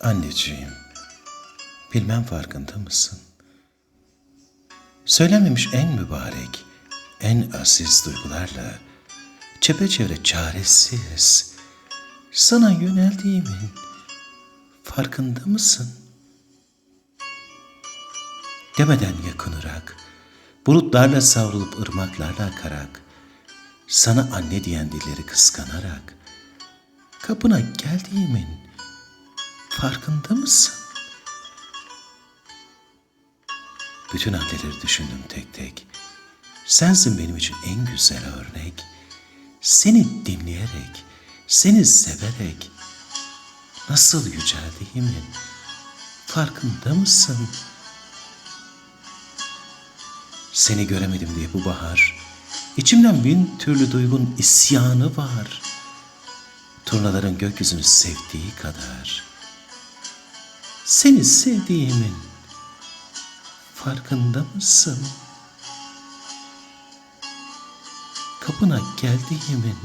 Anneciğim, bilmem farkında mısın? Söylenmemiş en mübarek, en aziz duygularla çepeçevre çaresiz sana yöneldiğimin farkında mısın? Demeden yakınarak, bulutlarla savrulup ırmaklarla akarak, sana anne diyen dilleri kıskanarak, kapına geldiğimin farkında mısın? Bütün anneleri düşündüm tek tek. Sensin benim için en güzel örnek. Seni dinleyerek, seni severek nasıl yüceldiğimin farkında mısın? Seni göremedim diye bu bahar, içimden bin türlü duygun isyanı var. Turnaların gökyüzünü sevdiği kadar. Seni sevdiğimin farkında mısın? Kapına geldiğimin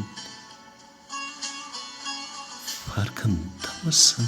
farkında mısın?